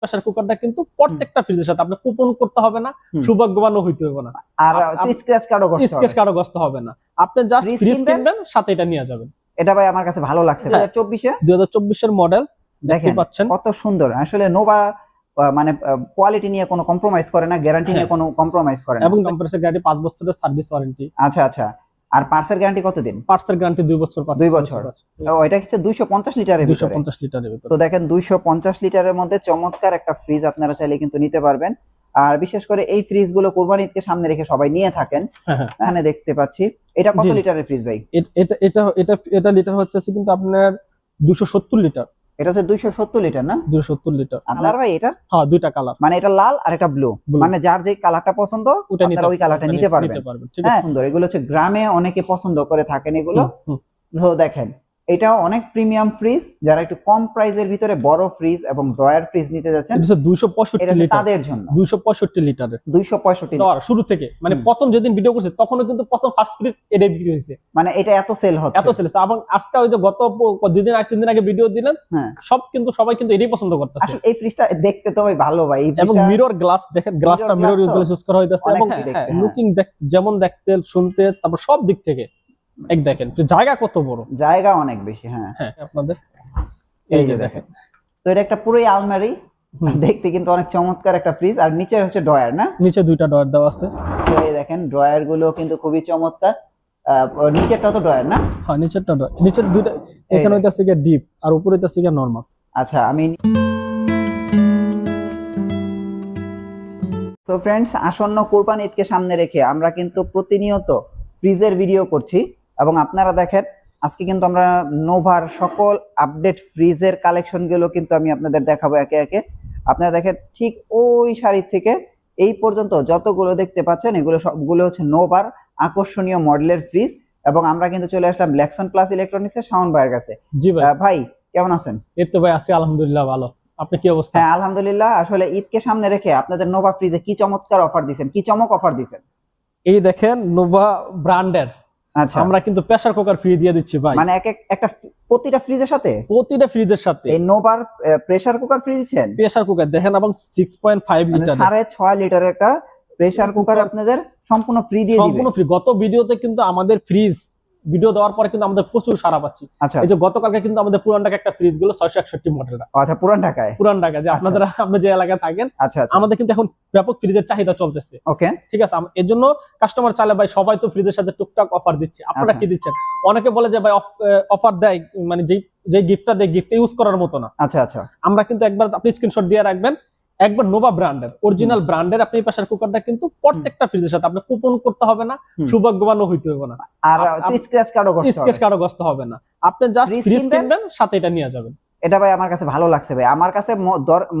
Pressure কুকারটা কিন্তু প্রত্যেকটা ফ্রিজের সাথে। আপনি কুপন করতে হবে না। সৌভাগ্যবানও হইতে হবে না। আর স্ক্র্যাচ কার্ডও করতে হবে। স্কেচ কারও গ্রস্ত হবে না। আপনি জাস্ট ফ্রিজ কিনবেন? সাথে এটা নিয়ে যাবেন। এটা ভাই আমার কাছে ভালো লাগছে। হ্যাঁ। 2024 এ দুই হাজার চব্বিশের মডেল দেখতে পাচ্ছেন। কত সুন্দর। আসলে নোভা মানে কোয়ালিটি নিয়ে কোনো কম্প্রোমাইজ করে না গ্যারান্টি নিয়ে হ্যাঁ। কোনো কম্প্রোমাইজ করে না। এবং কম্প্রেসর গ্যারান্টি পাঁচ বছরের সার্ভিস ওয়ারেন্টি আচ্ছা আচ্ছা। আর পার্সের গ্যারান্টি কত দিন পার্টসের গ্যারান্টি দুই বছর দুই বছর। এটা হচ্ছে 250 লিটারের দুইশো ভিতরে পঞ্চাশ লিটারের ভিতরে। তো দেখেন 250 লিটারের মধ্যে চমৎকার একটা ফ্রিজ আপনারা চাইলে কিন্তু নিতে পারবেন। আর বিশেষ করে এই ফ্রিজগুলো কোরবানি ঈদকে সামনে রেখে সবাই নিয়ে থাকেন। হ্যাঁ, হ্যাঁ। এখানে দেখতে পাচ্ছি। এটা কত লিটারের ফ্রিজ ভাই? এটা এটা এটা এটা লিটার হচ্ছে কিন্তু আপনার দুশো সত্তর লিটার। এটা হচ্ছে 270 লিটার না? দুশো সত্তর লিটার কালার ভাই এটা? হ্যাঁ দুইটা কালার মানে এটা লাল আর একটা ব্লু মানে যার যে কালারটা পছন্দ আপনারা ওই কালারটা নিতে পারবেন। হ্যাঁ সুন্দর। এগুলো হচ্ছে গ্রামে অনেকে পছন্দ করে থাকেন এগুলো। তো দেখেন এটাও অনেক প্রিমিয়াম ফ্রিজ যারা একটু কম প্রাইসের ভিতরে বড় ফ্রিজ এবং ড্রয়ার ফ্রিজ নিতে যাচ্ছেন এটা দুইশো এটা পঁয়ষট্টি লিটার তাদের জন্য। দুইশো পঁয়ষট্টি লিটারের দুইশো পঁয়ষট্টি শুরু থেকে। মানে। প্রথম যেদিন ভিডিও করছে তখনও কিন্তু প্রথম ফার্স্ট ফ্রিজ এটা বিক্রি হয়েছে। মানে এটা এত সেল হচ্ছে। এত সেল এবং আজকে ওই যে গত প- দুদিন আগে তিন দিন আগে ভিডিও দিলেন হ্যাঁ। সব কিন্তু সবাই কিন্তু এটাই পছন্দ করতেছে। আসলে এই ফ্রিজটা দেখতে তো ভাই ভালো ভাই এবং মিরর গ্লাস দেখেন গ্লাসটা মিরর ইউজ ইউজ করা হইতাছে। এবং কি দেখতে, হ্যাঁ। লুকিং যেমন দেখতে শুনতে তারপর সব দিক থেকে। এক দেখেন জায়গা কত বড়? জায়গা অনেক বেশি হ্যাঁ। হ্যাঁ আপনাদের এই যে দেখেন। তো এটা একটা পুরোই আলমারি দেখতে কিন্তু অনেক চমৎকার একটা ফ্রিজ আর নিচে হচ্ছে ড্রয়ার না? নিচে দুইটা ডয়ার দেওয়া আছে। তো এই দেখেন ড্রয়ারগুলো কিন্তু খুবই চমৎকার। নিচেরটা তো ড্রয়ার না? হ্যাঁ নিচেরটা ডয়ার নিচের দুইটা এখানে হইতাছে গিয়ে ডিপ আর উপরে হইতাছে গিয়ে নরমাল আচ্ছা আমি তো ফ্রেন্ডস আসন্ন কোরবানি ঈদকে সামনে রেখে আমরা কিন্তু প্রতিনিয়ত ফ্রিজের ভিডিও করছি। এবং আপনারা দেখেন আজকে কিন্তু আমরা নোভার সকল আপডেট ফ্রিজের কালেকশনগুলো কিন্তু আমি আপনাদের দেখাবো একে একে। আপনারা দেখেন ঠিক ওই শাড়ি থেকে এই পর্যন্ত যতগুলো দেখতে পাচ্ছেন এগুলো সবগুলো হচ্ছে নোভার আকর্ষণীয় মডেলের ফ্রিজ এবং আমরা কিন্তু চলে আসলাম লেক্সন প্লাস ইলেকট্রনিক্সের শাওন ভাইয়ের কাছে। জি ভাই। ভাই কেমন আছেন? এর তো ভাই আছি আলহামদুলিল্লাহ ভালো। আপনি কি অবস্থা? হ্যাঁ আলহামদুলিল্লাহ। আসলে ঈদকে সামনে রেখে আপনাদের নোভা ফ্রিজে কি চমৎকার অফার দিছেন কি চমক অফার দিছেন? এই দেখেন নোভা ব্র্যান্ডের আচ্ছা। আমরা কিন্তু প্রেসার কুকার ফ্রি দিয়ে দিচ্ছি ভাই। মানে এক এক- একটা প্রতিটা ফ্রিজের সাথে? প্রতিটা ফ্রিজের সাথে। এই নোভার প্রেসার কুকার ফ্রি দিচ্ছেন? প্রেসার কুকার দেখেন এবং সিক্স পয়েন্ট ফাইভ মানে লিটার সাড়ে ছয় লিটারের একটা প্রেসার কুকার আপনাদের সম্পূর্ণ ফ্রি দিয়ে দিবে। সম্পূর্ণ ফ্রি গত ভিডিওতে কিন্তু আমাদের ফ্রিজ ভিডিও দেওয়ার পরে কিন্তু আমাদের প্রচুর সারা পাচ্ছি। আচ্ছা। এই যে গতকালকে কিন্তু আমাদের পুরান ঢাকা একটা ফ্রিজগুলো ছয়শো একষট্টি মডেলটা আচ্ছা পুরান ঢাকায়? পুরান ঢাকা যে আপনাদের আপনি যে এলাকায় থাকেন আচ্ছা আচ্ছা। আমাদের কিন্তু এখন ব্যাপক ফ্রিজের চাহিদা চলতেছে। ওকে। ঠিক আছে এর জন্য কাস্টমার চালে ভাই সবাই তো ফ্রিজের সাথে টুকটাক অফার দিচ্ছে। আপনারা আচ্ছা। কি দিচ্ছেন? অনেকে বলে যে ভাই অফার দেয় মানে যেই যে গিফটটা দেয় গিফট ইউজ করার মতো না। আচ্ছা আচ্ছা। আমরা কিন্তু একবার আপনি স্ক্রিনশট দিয়ে রাখবেন একবার নোভা ব্র্যান্ডের অরিজিনাল ব্র্যান্ডের আপনি প্রেসার কুকারটা কিন্তু প্রত্যেকটা ফ্রিজের সাথে আপনি কুপন করতে হবে না সৌভাগ্যবানও হইতে হবে না। আর স্ক্র্যাচ কার্ডও করতে হবে। কারও গ্রস্ত হবে না। আপনি জাস্ট ফ্রিজ কিনবেন? সাথে এটা নিয়ে যাবেন। এটা ভাই আমার কাছে ভালো লাগছে ভাই। আমার কাছে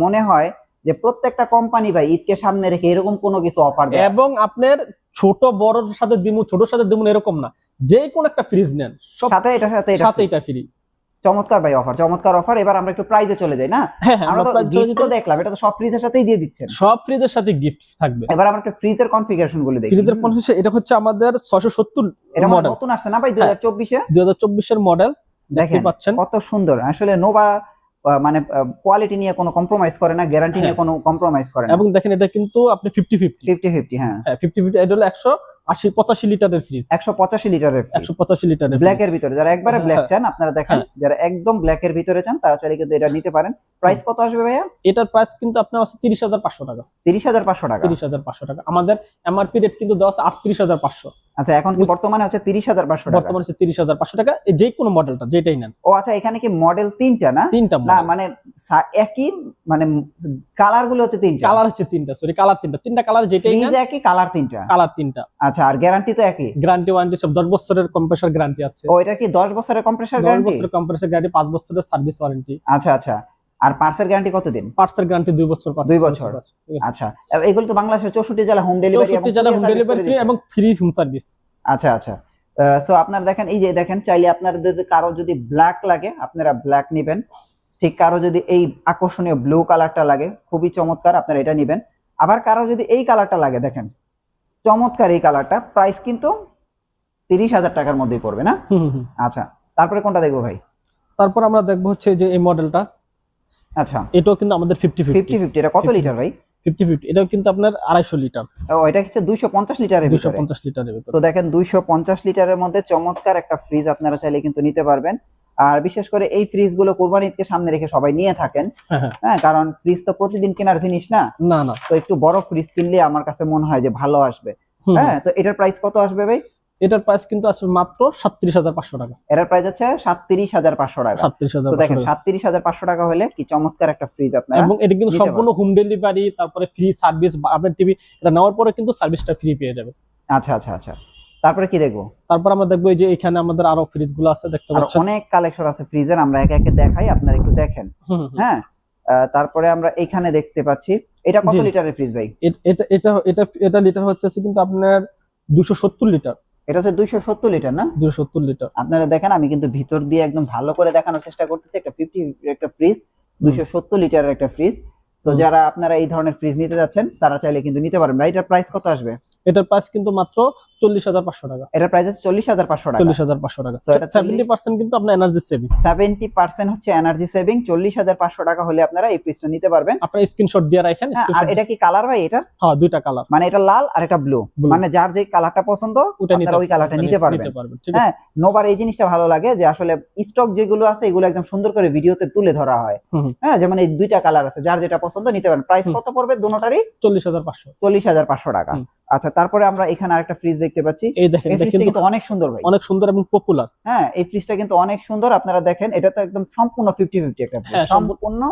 মনে হয় যে প্রত্যেকটা কোম্পানি ভাই ঈদকে সামনে রেখে এরকম কোনো কিছু অফার দেয়। এবং আপনার ছোট বড়র সাথে দিমু ছোটর সাথে দিমু এরকম না। যে কোন একটা ফ্রিজ নেন। সাথে এটার সাথে এটা সাথে এটা ফ্রি চমৎকার ভাই অফার চমৎকার অফার এবার আমরা একটু প্রাইজে চলে যাই না? হ্যাঁ হ্যাঁ আমরা তো গিফট তো দেখলাম এটা তো সব ফ্রিজের সাথেই দিয়ে দিচ্ছেন। সব ফ্রিজের সাথে গিফট থাকবে। এবার আমরা একটা ফ্রিজের কনফিগারেশনগুলো দেখি। ফ্রিজের। কনফিগারেশন এটা হচ্ছে আমাদের ছয়শো সত্তর এটা মডেল নতুন আসছে না ভাই দুই হাজার চব্বিশে? দুই হাজার চব্বিশের মডেল দেখতে দেখেন পাচ্ছেন। কত সুন্দর। আসলে নোভা মানে কোয়ালিটি নিয়ে কোনো কম্প্রোমাইজ করে না গ্যারান্টি নিয়ে কোনো কম্প্রোমাইজ করে না। এবং দেখেন এটা কিন্তু আপনি ফিফটি ফিফটি ফিফটি ফিফটি হ্যাঁ। হ্যাঁ ফিফটি ফিফটি এটা হলো একশো আশি পঁচাশি লিটারের ফ্রিজ একশো পঁচাশি লিটারের একশো পঁচাশি লিটারের ব্ল্যাক এর ভিতরে যারা একবারে হ্যাঁ, ব্ল্যাক হ্যাঁ। চান আপনারা দেখেন যারা একদম ব্ল্যাক এর ভিতরে চান তারা চাইলে কিন্তু এটা নিতে পারেন। প্রাইস কত আসবে ভাইয়া? এটার প্রাইস কিন্তু আপনার আছে তিরিশ হাজার পাঁচশো টাকা। তিরিশ হাজার পাঁচশো টাকা। তিরিশ হাজার পাঁচশো টাকা। আমাদের এমআরপি রেট কিন্তু দেওয়া আছে আটত্রিশ হাজার পাঁচশো। আচ্ছা এখন বর্তমানে হচ্ছে তিরিশ হাজার পাঁচশো টাকা? বর্তমানে হচ্ছে তিরিশ হাজার পাঁচশো টাকা এই যে কোনো মডেলটা যেটাই নেন। ও আচ্ছা এখানে কি মডেল তিনটা না? তিনটা না মানে একই মানে কালারগুলো হচ্ছে তিনটা? কালার হচ্ছে তিনটা সরি কালার তিনটা। তিনটা কালার যেটাই নেন একই কালার তিনটা? কালার তিনটা। আচ্ছা আর গ্যারান্টি তো একই? গ্যারান্টি ওয়ারেন্টি সব দশ বছরের কম্প্রেসার গ্যারান্টি আছে। ও এটা কি দশ বছরের কম্প্রেসার গ্যারান্টি বছরের কম্প্রেসার গ্যারান্টি পাঁচ বছরের সার্ভিস ওয়ারেন্টি আচ্ছা আচ্ছা আর পার্সের গ্যারান্টি কতদিন? পার্টসের গ্যারান্টি দুই বছর দুই বছর। আচ্ছা এগুলো তো বাংলাদেশের চৌষট্টি জেলা হোম ডেলিভারি চৌষট্টি জেলা হোম ডেলিভারি এবং ফ্রি হোম সার্ভিস আচ্ছা আচ্ছা। সো আপনারা দেখেন এই যে দেখেন চাইলে আপনাদের যদি কারও যদি ব্ল্যাক লাগে আপনারা ব্ল্যাক নেবেন। ঠিক কারও যদি এই আকর্ষণীয় ব্লু কালারটা লাগে খুবই চমৎকার আপনারা এটা নেবেন। আবার কারও যদি এই কালারটা লাগে দেখেন চমৎকার এই কালারটা প্রাইস কিন্তু তিরিশ হাজার টাকার মধ্যেই পড়বে না। আচ্ছা তারপরে কোনটা দেখব ভাই? তারপর আমরা দেখব হচ্ছে যে এই মডেলটা আচ্ছা। এটাও কিন্তু আমাদের ফিফটি ফিফটি ফিফটি এটা কত লিটার ভাই? ফিফটি ফিফটি এটাও কিন্তু আপনার আড়াইশো লিটার। এটা হচ্ছে দুইশো পঞ্চাশ লিটারের দুশো পঞ্চাশ লিটারের তো দেখেন দুইশো পঞ্চাশ লিটারের মধ্যে চমৎকার একটা ফ্রিজ আপনারা চাইলে কিন্তু নিতে পারবেন। আর বিশেষ করে এই ফ্রিজগুলো কোরবানি সামনে রেখে সবাই নিয়ে থাকেন। হ্যাঁ হ্যাঁ। হ্যাঁ কারণ ফ্রিজ তো প্রতিদিন কেনার জিনিস না। না না। তো একটু বড় ফ্রিজ কিনলে আমার কাছে মনে হয় যে ভালো আসবে। হ্যাঁ তো এটার প্রাইস কত আসবে ভাই? এটার প্রাইস কিন্তু আসবে মাত্র সাতত্রিশ হাজার পাঁচশো টাকা। এটার প্রাইস হচ্ছে সাতত্রিশ হাজার পাঁচশো টাকা। সাতত্রিশ হাজার দেখেন সাতত্রিশ হাজার পাঁচশো টাকা হলে কি চমৎকার একটা ফ্রিজ আপনারা এবং এটা কিন্তু সম্পূর্ণ হোম ডেলিভারি তারপরে ফ্রি সার্ভিস আপনার টিভি এটা নেওয়ার পরে কিন্তু সার্ভিসটা ফ্রি পেয়ে যাবে আচ্ছা আচ্ছা আচ্ছা। তারপরে কি দেখব? তারপর আমরা দেখব এই যে এখানে আমাদের আরও ফ্রিজগুলো আছে দেখতে পাচ্ছেন। অনেক কালেকশন আছে ফ্রিজের আমরা একে একে দেখাই আপনারা একটু দেখেন। হ্যাঁ তারপরে আমরা এখানে দেখতে পাচ্ছি এটা কত লিটারের ফ্রিজ ভাই? এটা এটা এটা এটা লিটার হচ্ছে কিন্তু আপনার দুশো সত্তর লিটার এটা হচ্ছে দুইশো সত্তর লিটার না? দুশো সত্তর লিটার আপনারা দেখেন আমি কিন্তু ভিতর দিয়ে একদম ভালো করে দেখানোর চেষ্টা করতেছি। একটা ফিফটি একটা ফ্রিজ দুইশো সত্তর লিটারের একটা ফ্রিজ তো যারা আপনারা এই ধরনের ফ্রিজ নিতে যাচ্ছেন তারা চাইলে কিন্তু নিতে পারবেন ভাই এটার প্রাইস কত আসবে? এটার প্রাইস কিন্তু মাত্র চল্লিশ হাজার পাঁচশো টাকা। এটার প্রাইস হচ্ছে চল্লিশ হাজার পাঁচশো টাকা। চল্লিশ হাজার পাঁচশো টাকা। সেভেন্টি পার্সেন্ট কিন্তু আপনার এনার্জি সেভিং সেভেন্টি পার্সেন্ট হচ্ছে এনার্জি সেভিং চল্লিশ হাজার পাঁচশো টাকা হলে আপনারা এই ফ্রিজটা নিতে পারবেন। আপনার স্ক্রিনশট দিয়ে রাখেন হ্যাঁ, আর এটা কি কালার ভাই এটা হ্যাঁ দুইটা কালার মানে এটা লাল আর এটা ব্লু মানে যার যে কালারটা পছন্দ আপনারা ওই কালারটা নিতে পারবেন। নিতে পারবেন হ্যাঁ নোবার এই জিনিসটা ভালো লাগে যে আসলে স্টক যেগুলো আছে এগুলো একদম সুন্দর করে ভিডিওতে তুলে ধরা হয়। হ্যাঁ যেমন এই দুইটা কালার আছে যার যেটা পছন্দ নিতে পারেন। প্রাইস কত পড়বে? দুটোটারই চল্লিশ হাজার পাঁচশো। চল্লিশ হাজার পাঁচশো টাকা। আচ্ছা তারপরে আমরা এখানে আরেকটা ফ্রিজ দেখতে পাচ্ছি। এই দেখেন এটা কিন্তু অনেক সুন্দর ভাই। অনেক সুন্দর এবং পপুলার হ্যাঁ এই ফ্রিজটা কিন্তু অনেক সুন্দর আপনারা দেখেন এটা তো একদম সম্পূর্ণ ফিফটি ফিফটি একটা ফ্রিজ হ্যাঁ, সম্পূর্ণ- সম্পূর্ণ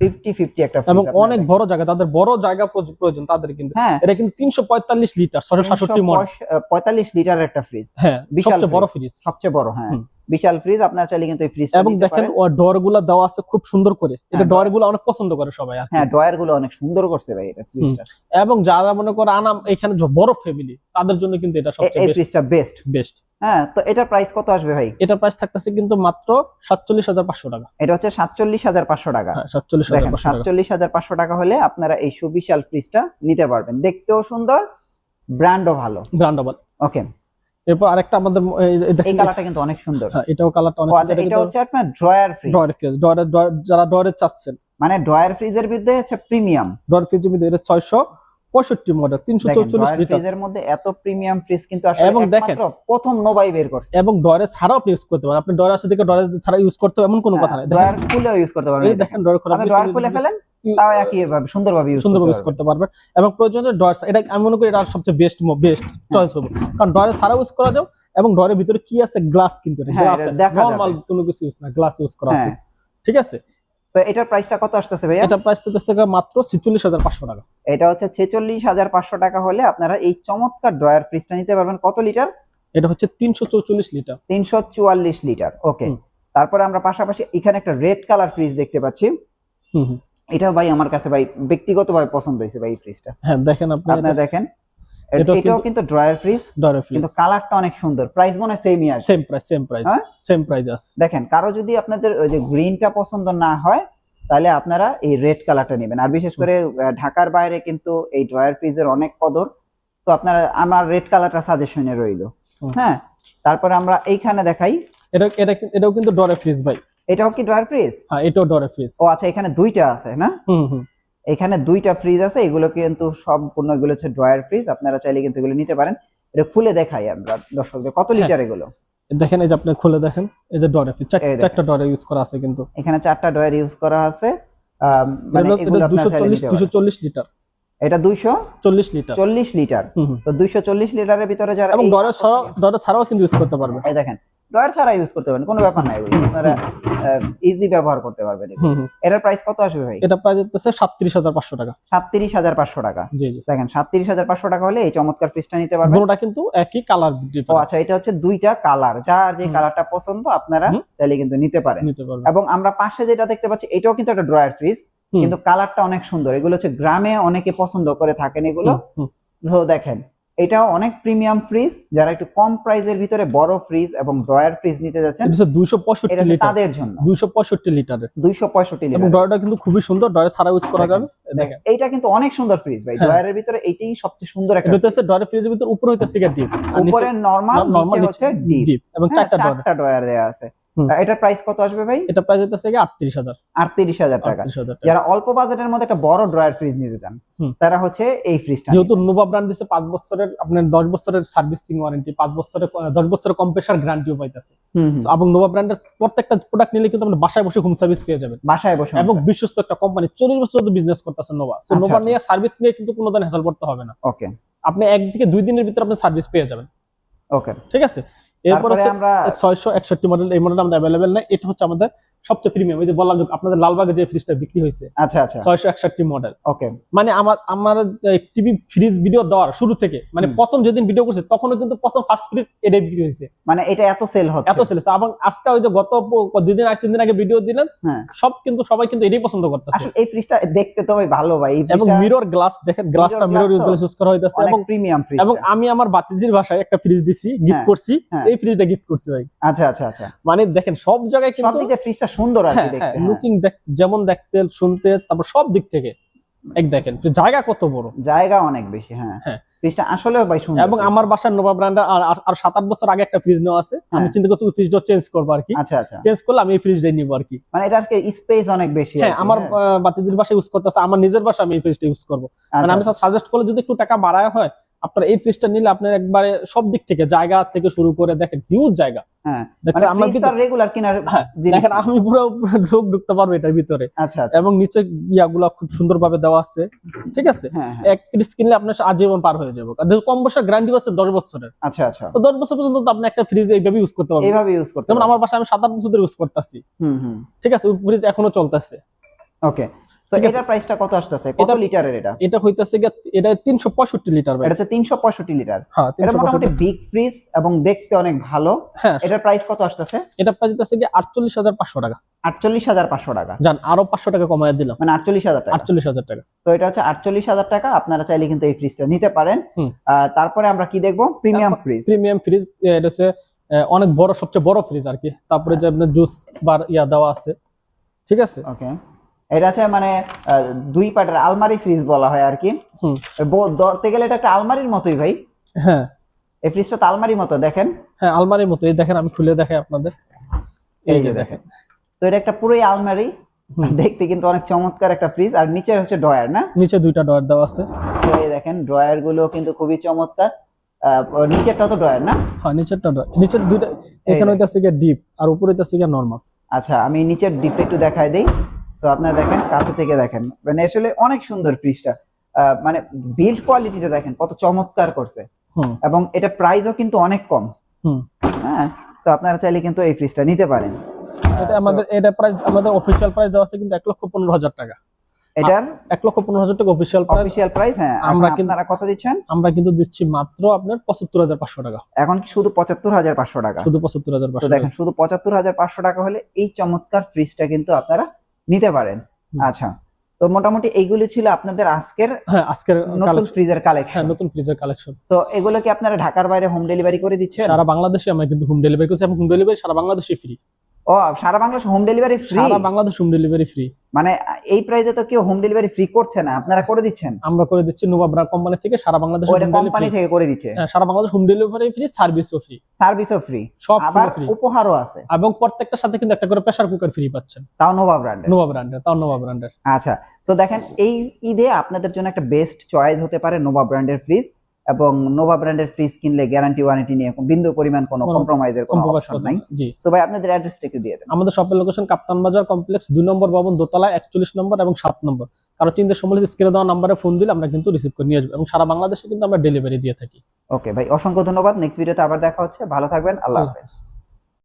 ফিফটি ফিফটি একটা এবং অনেক বড় জায়গা তাদের বড় জায়গা প্রয়োজন তাদের কিন্তু। হ্যাঁ। এটা কিন্তু তিনশো পঁয়তাল্লিশ লিটার ছশো সাতষট্টি মডেল পঁয়তাল্লিশ লিটারের একটা ফ্রিজ হ্যাঁ সবচেয়ে বড় ফ্রিজ সবচেয়ে বড় হ্যাঁ। বিশাল ফ্রিজ আপনারা চাইলে কিন্তু এই ফ্রিজটা এবং দেখেন ডোরগুলা দেওয়া আছে খুব সুন্দর করে। এটা ডোরগুলো অনেক পছন্দ করে সবাই হ্যাঁ ড্রয়ারগুলো অনেক সুন্দর করছে ভাই এটা ফ্রিজটা এবং যারা মনে করে আনাম এখানে বড় ফ্যামিলি তাদের জন্য কিন্তু এটা এই সবচেয়ে বেস্ট ফ্রিজটা বেস্ট বেস্ট হ্যাঁ তো এটার প্রাইস কত আসবে ভাই? এটা প্রাইস থাকতেছে কিন্তু মাত্র সাতচল্লিশ হাজার পাঁচশো টাকা। এটা হচ্ছে সাতচল্লিশ হাজার পাঁচশো টাকা। হ্যাঁ সাতচল্লিশ হাজার দেখেন পাঁচশো টাকা। সাতচল্লিশ হাজার পাঁচশো টাকা হলে আপনারা এই সুবিশাল ফ্রিজটা নিতে পারবেন। দেখতেও সুন্দর ব্র্যান্ডও ভালো। ব্রান্ডাবল ওকে এরপর আরেকটা আমাদের এই- কালারটা কিন্তু অনেক সুন্দর। হ্যাঁ এটাও কালারটা অনেক আচ্ছা সুন্দর। এটা হচ্ছে আপনার drawer fridge drawer fridge drawer যারা ডয়ের চাচ্ছেন। মানে ড্রয়ার ফ্রিজের বিরুদ্ধে হচ্ছে প্রিমিয়াম ডয়ের ফ্রিজের মধ্যে এটা ছয়শো পঁয়ষট্টি মডেল তিনশো চৌচল্লিশ ড্রয়ার লিটার ফ্রিজের মধ্যে এত প্রিমিয়াম ফ্রিজ কিন্তু আসলে এবং দেখেন- প্রথম নোবাই বের করছে। এবং ডয়ের ছাড়াও আপনি ইউজ করতে পারেন। আপনি ডয়ের আছে দিকে ডয়ের ছাড়া ইউজ করতে হবে এমন কোনো কথা নাই। দেখেন ড্রয়ার খুলেও ইউজ করতে পারবেন। এই দেখেন ডয়ের খোলা আপনি ড্রয়ার খুলে ফেলেন। তাও একই ভাবে সুন্দরভাবে ইউজ সুন্দর করতে ইউজ করতে পারবেন এবং প্রয়োজনে ডয়ার এটা আমি মনে করি এটা সবচেয়ে বেস্ট বেস্ট চয়েস হবে। কারণ ডয়ারে ছাড়াও ইউজ করা যাবে এবং ডয়ারের ভিতরে কি আছে? গ্লাস কিন্তু হ্যাঁ। নরমাল কোনো কিছু ইউজ না গ্লাস ইউজ করা আছে। হ্যাঁ। ঠিক আছে? তো এটার প্রাইসটা কত আসতেছে ভাইয়া? এটা প্রাইস তো মাত্র ছিচল্লিশ হাজার পাঁচশো টাকা। এটা হচ্ছে ছেচল্লিশ হাজার পাঁচশো টাকা হলে আপনারা এই চমৎকার ড্রয়ার ফ্রিজটা নিতে পারবেন। কত লিটার? এটা হচ্ছে তিনশো চৌচল্লিশ লিটার। তিনশো চুয়াল্লিশ লিটার ওকে। তারপরে আমরা পাশাপাশি এখানে একটা রেড কালার ফ্রিজ দেখতে পাচ্ছি। হুম হুম। এটা ভাই আমার কাছে ভাই ব্যক্তিগতভাবে পছন্দ হয়েছে ভাই এই ফ্রিজটা হ্যাঁ দেখেন আপনি আপনারা দেখেন। এটাও কিন্তু ড্রয়ার ফ্রিজ ডয়ারের ফ্রিজ কিন্তু কালারটা অনেক সুন্দর। প্রাইস মনে সেমই আছে। Same price same price? Same price আছে। দেখেন কারও যদি আপনাদের ওই যে গ্রিনটা পছন্দ না হয় তাহলে আপনারা এই রেড কালারটা নেবেন। আর বিশেষ করে ঢাকার বাইরে কিন্তু এই ড্রয়ার ফ্রিজের অনেক কদর। তো আপনারা আমার রেড কালারটা সাজেশনে রইল। হ্যাঁ? তারপরে আমরা এইখানে দেখাই। এটা এটা এটাও কিন্তু ডয়ারের ফ্রিজ ভাই। এটাও কি ড্রয়ার ফ্রিজ? হ্যাঁ এটাও ডয়ারের ফ্রিজ। ও আচ্ছা এখানে দুইটা আছে না? হুম হুম। এখানে দুইটা ফ্রিজ আছে এগুলো কিন্তু সম্পূর্ণ এগুলো হচ্ছে ড্রয়ার ফ্রিজ আপনারা চাইলে কিন্তু এগুলো নিতে পারেন। এটা খুলে দেখাই আমরা দর্শকদের কত হ্যাঁ। লিটার এগুলো? দেখেন এই যে আপনি খুলে দেখেন এই যে ডয়ারের ফ্রিজ। চারটা ডয়ারে ইউজ করা আছে কিন্তু। এখানে চারটা ড্রয়ার ইউজ করা আছে মানে এগুলো আপনারা দুশো চাইলে চল্লিশ নিতে দুশো পারেন। চল্লিশ লিটার। এটা দুইশো? চল্লিশ লিটার। চল্লিশ লিটার। হুম হুম। তো দুইশো চল্লিশ লিটারের ভিতরে যারা এবং ডয়ারের ছাড়াও কিন্তু ইউজ করতে পারবে এই দেখেন ড্রয়ার ছাড়া ইউজ করতে পারেন কোনো ব্যাপার নাই। আপনারা ইজি ব্যবহার করতে পারবেন। এটার প্রাইস কত আসবে ভাই? এটা প্রাইস হচ্ছে সাতত্রিশ হাজার পাঁচশো টাকা। সাতত্রিশ হাজার পাঁচশো টাকা। জি জি। দেখেন সাতত্রিশ হাজার পাঁচশো টাকা হলে এই চমৎকার ফ্রিজটা নিতে পারবেন। দুটোটা কিন্তু একই কালার ও আচ্ছা এটা হচ্ছে দুইটা কালার যার যে কালারটা পছন্দ আপনারা চাইলে কিন্তু নিতে পারেন। নিতে পারবেন। এবং আমরা পাশে যেটা দেখতে পাচ্ছি এটাও কিন্তু একটা ড্রয়ার ফ্রিজ কিন্তু কালারটা অনেক সুন্দর। এগুলো হচ্ছে গ্রামে অনেকে পছন্দ করে থাকেন এগুলো। তো দেখেন এটাও অনেক প্রিমিয়াম ফ্রিজ যারা একটু কম প্রাইসের ভিতরে বড় ফ্রিজ এবং ড্রয়ার ফ্রিজ নিতে যাচ্ছেন দুইশো পঁয়ষট্টি লিটার তাদের জন্য। দুইশো পঁয়ষট্টি লিটারের দুইশো পঁয়ষট্টি লিটার ডয়ারটা কিন্তু খুবই সুন্দর ডয়ারে সারা ইউজ করা যাবে। দেখেন এইটা কিন্তু অনেক সুন্দর ফ্রিজ ভাই। হ্যাঁ। ড্রয়ারের ভিতরে এইটাই সবচেয়ে সুন্দর একটা এটা হচ্ছে ডয়ারের ফ্রিজের ভিতরে উপরে হইতেছে ডিপ উপরে নরমাল নিচে হচ্ছে ডিপ এবং চারটা ডয়ার চারটা ড্রয়ার দেওয়া আছে। এটার প্রাইস কত আসবে ভাই? এটা প্রাইস কি আটত্রিশ হাজার। আটত্রিশ হাজার টাকা। যারা অল্প বাজেটের মধ্যে একটা বড় ড্রয়ার ফ্রিজ নিতে চান তারা হচ্ছে এই ফ্রিজটা যেহেতু নোভা ব্র্যান্ড দিচ্ছে পাঁচ বছরের আপনার দশ বছরের সার্ভিসিং ওয়ারেন্টি পাঁচ বছরের দশ বছরের কম্প্রেসার গ্যারান্টিও পাইতেছে। এবং নোভা ব্র্যান্ডের প্রত্যেকটা প্রোডাক্ট নিলে কিন্তু আপনি বাসায় বসে হোম সার্ভিস পেয়ে যাবেন। বাসায় বসে এবং বিশ্বস্ত একটা কোম্পানি চল্লিশ বছর বিজনেস করতেছে নোভা আচ্ছা, নোভা। নিয়ে সার্ভিস নিয়ে কিন্তু কোনো দিন হ্যাসল করতে হবে না। ওকে আপনি এক থেকে দুই দিনের ভিতরে আপনি সার্ভিস পেয়ে যাবেন। ওকে ঠিক আছে? এরপর আমরা ছয়শো একষট্টি মডেল এই মডেল আমাদের অ্যাভেলেবেল নাই। এটা হচ্ছে আমাদের সবচেয়ে প্রিমিয়াম ওই যে বললাম যে আপনাদের লালবাগে যে ফ্রিজটা বিক্রি হয়েছে আচ্ছা আচ্ছা। ছয়শো একষট্টি মডেল ওকে মানে আমার আমার টিভি ফ্রিজ ভিডিও দেওয়ার শুরু থেকে মানে প্রথম যেদিন ভিডিও করছে তখনও কিন্তু প্রথম ফার্স্ট ফ্রিজ এটাই বিক্রি হয়েছে। মানে এটা এত সেল হচ্ছে? এত সেল এবং আজকে ওই যে গত আগে তিন দিন আগে ভিডিও দিলেন হ্যাঁ। সব কিন্তু সবাই কিন্তু এটাই পছন্দ করতেছে। আসলে এই ফ্রিজটা দেখতে তো ভাই ভালো ভাই। এবং মিরর গ্লাস দেখেন গ্লাসটা মিরর glass তো? ইউজ করা হইতাছে। এবং প্রিমিয়াম ফ্রিজ এবং আমি আমার বাতিজির ভাষায় একটা ফ্রিজ দিছি গিফট হ্যাঁ, করছি। হ্যাঁ। এই ফ্রিজটা গিফট করছি ভাই। আচ্ছা আচ্ছা আচ্ছা। মানে দেখেন সব জায়গায় সব কিন্তু দিকে ফ্রিজটা সুন্দর আর হ্যাঁ দেখতে হ্যাঁ হ্যাঁ। লুকিং যেমন দেখতে শুনতে তারপর সব দিক থেকে। এক দেখেন জায়গা কত বড়। জায়গা অনেক বেশি হ্যাঁ। হ্যাঁ। ফ্রিজটা আসলেও ভাই সুন্দর এবং আমার বাসার নোভা ব্র্যান্ড আর আর- সাত আট বছর আগে একটা ফ্রিজ নেওয়া আছে। আমি হ্যাঁ। চিন্তা করছি ফ্রিজটা চেঞ্জ করব আর কি। আচ্ছা আচ্ছা। চেঞ্জ করলে আমি এই ফ্রিজটাই নিবো আর কি। মানে এটার স্পেস অনেক বেশি হ্যাঁ আমার হ্যাঁ। বাতিজির বাসা ইউজ করতেছে আমার নিজের বাসা আমি এই ফ্রিজটা ইউজ করব। মানে আচ্ছা, আমি সাজেস্ট করলে যদি একটু টাকা বাড়ায় হয় আপনার এই ফ্রিজটা নিলে আপনার একবারে সব দিক থেকে জায়গা থেকে শুরু করে দেখেন হিউজ জায়গা। হ্যাঁ মানে হ্যাঁ, জিনিস দেখেন না। আমি পুরো ঢোক ঢুকতে পারব এটার ভিতরে। আচ্ছা আচ্ছা। এবং নিচে ইয়াগুলো খুব সুন্দরভাবে দেওয়া আছে ঠিক আছে? হ্যাঁ এক ফ্রিজ কিনলে আপনার আজীবন পার হয়ে যাবে। কম বছর গ্যারান্টি দশ বছরের। আচ্ছা আচ্ছা। তো দশ বছর পর্যন্ত আপনি একটা ফ্রিজ এইভাবে ইউজ করতে পারবেন। এইভাবে ইউজ করতে যেমন আমার বাসায় আমি সাত আট বছর ইউজ করতেছি। হুম হুম। ঠিক আছে? ফ্রিজ এখনও চলতেছে। ওকে তো আছে। এটার প্রাইসটা কত আসতেছে? কত লিটারের এটা? এটা হইতেছে এটা তিনশো পঁয়ষট্টি লিটার ভাই। এটা হচ্ছে তিনশো পঁয়ষট্টি লিটার হ্যাঁ এটা মোটামুটি বিগ ফ্রিজ এবং দেখতে অনেক ভালো। হ্যাঁ এটার প্রাইস কত আসতেছে? এটা প্রাইস গিয়ে আটচল্লিশ হাজার টাকা। আটচল্লিশ হাজার পাঁচশো টাকা। যান আরও পাঁচশো টাকা কমায় দিলাম। মানে আটচল্লিশ হাজার টাকা। আটচল্লিশ হাজার টাকা। তো এটা হচ্ছে আটচল্লিশ হাজার টাকা। আপনারা চাইলে কিন্তু এই ফ্রিজটা নিতে পারেন। তারপরে আমরা কি দেখব? প্রিমিয়াম ফ্রিজ প্রিমিয়াম ফ্রিজ এটা হচ্ছে অনেক বড় সবচেয়ে বড় ফ্রিজ আর কি। তারপরে যে আপনার জুস বার ইয়া দেওয়া আছে। ঠিক আছে? ওকে এটা হচ্ছে মানে দুই পাটের আলমারি ফ্রিজ বলা হয় আর কি। হুম। ধরতে গেলে এটা একটা আলমারির মতোই ভাই। হ্যাঁ। এই ফ্রিজটা তো আলমারির মতো দেখেন। হ্যাঁ আলমারির মতো। এই দেখেন আমি খুলে দেখাই আপনাদের। এই যে দেখেন। তো এটা একটা পুরোই আলমারি। দেখতে কিন্তু অনেক চমৎকার একটা ফ্রিজ আর নিচের হচ্ছে ড্রয়ার না? নিচে দুইটা ড্রয়ার দেওয়া আছে। তো এই দেখেন ড্রয়ারগুলো কিন্তু খুবই চমৎকার। নিচেরটা তো ড্রয়ার না? হ্যাঁ নিচেরটা drawer। নিচের দুইটা এখানে হইতেছে গিয়ে ডিপ আর উপরে হইতেছে গিয়ে নর্মাল আচ্ছা আমি নিচের ডিপটা একটু দেখাই দিই। তো আপনারা দেখেন কাছে থেকে দেখেন। মানে আসলে অনেক সুন্দর ফ্রিজটা মানে বিল্ড কোয়ালিটিটা দেখেন কত চমৎকার করছে। এবং এটা প্রাইসও কিন্তু অনেক কম। হ্যাঁ? তো আপনারা চাইলে কিন্তু এই ফ্রিজটা নিতে পারেন। এটা আমাদের এটা প্রাইস আমাদের অফিসিয়াল প্রাইস দেওয়া আছে কিন্তু এক লক্ষ পনেরো হাজার টাকা। এটার? এক লক্ষ পনেরো হাজার টাকা অফিসিয়াল প্রাইস অফিসিয়াল প্রাইস হ্যাঁ। আমরা কিন্তু- আপনারা কত দিচ্ছেন? আমরা কিন্তু দিচ্ছি মাত্র আপনার পঁচাত্তর হাজার পাঁচশো টাকা। এখন শুধু পঁচাত্তর হাজার পাঁচশো টাকা। শুধু পঁচাত্তর হাজার তো পাঁচশো দেখেন শুধু পঁচাত্তর হাজার পাঁচশো টাকা হলে এই চমৎকার ফ্রিজটা কিন্তু আপনারা নিতে পারেন। আচ্ছা তো মোটামুটি এইগুলি ছিল আপনাদের আজকের হ্যাঁ আজকের নতুন কালেকশন ফ্রিজের হ্যাঁ কালেকশন নতুন ফ্রিজের কালেকশন তো এগুলো কি আপনারা ঢাকার বাইরে হোম ডেলিভারি করে দিচ্ছেন? সারা বাংলাদেশে আমরা কিন্তু হোম ডেলিভারি করছি এবং হোম ডেলিভারি সারা বাংলাদেশে ফ্রি ও সারা বাংলাদেশ হোম ডেলিভারি ফ্রি সারা বাংলাদেশ হোম ডেলিভারি ফ্রি মানে এই প্রাইসে তো কেউ হোম ডেলিভারি ফ্রি করছে না। আপনারা করে দিচ্ছেন? আমরা করে দিচ্ছি নোভা ব্র্যান্ড কোম্পানি থেকে সারা বাংলাদেশ ওইটা কোম্পানি থেকে করে দিচ্ছে? হ্যাঁ সারা বাংলাদেশ হোম ডেলিভারি ফ্রি সার্ভিসও ফ্রি সার্ভিসও ফ্রি সব আবার উপহারও আছে। এবং প্রত্যেকটার সাথে কিন্তু একটা করে প্রেসার কুকার ফ্রি পাচ্ছেন। তাও নোভা ব্র্যান্ডের নোভা ব্র্যান্ডের তাও নোভা ব্র্যান্ডের আচ্ছা তো দেখেন এই ঈদে আপনাদের জন্য একটা বেস্ট চয়েস হতে পারে নোভা ব্র্যান্ডের ফ্রিজ এবং নোভা ব্র্যান্ডের ফ্রিজ কিনলে গ্যারান্টি ওয়ারেন্টি নিয়ে কোনো বিন্দু পরিমাণ কোনো কম্প্রোমাইজের কোনো অপশন নাই। জি। সো ভাই আপনাদের অ্যাড্রেসটা একটু দিয়ে দেন। আমাদের শপের লোকেশন কাপ্তান বাজার কমপ্লেক্স 2 নম্বর ভবন দোতলা একচল্লিশ নম্বর এবং 7 নম্বর। কারও চিন্তার সময় স্ক্রিনে দেওয়া নম্বরে ফোন দিলে আমরা কিন্তু রিসিভ করে নিয়ে আসব এবং সারা বাংলাদেশে কিন্তু আমরা ডেলিভারি দিয়ে থাকি। ওকে ভাই অসংখ্য ধন্যবাদ। নেক্সট ভিডিওতে আবার দেখা হচ্ছে। ভালো থাকবেন। আল্লাহ হাফেজ।